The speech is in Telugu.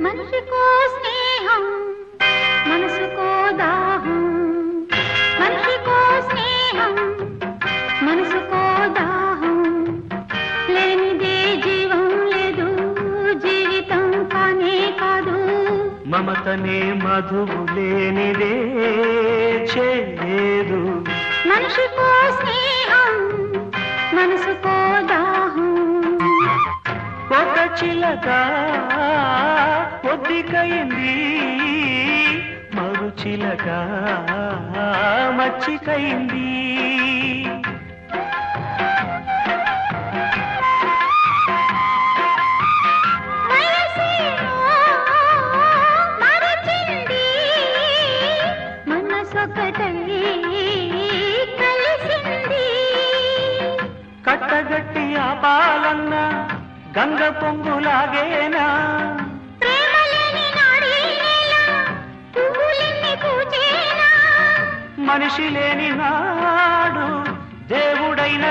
మనిషికో స్నేహం మనసుకో దాహం. మనిషికో స్నేహం మనసుకో దాహం. లేనిదే జీవం లేదు జీవితం కానే కాదు. మమతనే మధువు లేనిదే చేదు మనిషికో స్నేహం చిలక పొద్దికైంది. మరు చిలక మచ్చికైంది. కట్టగట్టి ఆపాలన్న గంగ పొంగులాగేనా మనిషి లేని నాడు దేవుడైన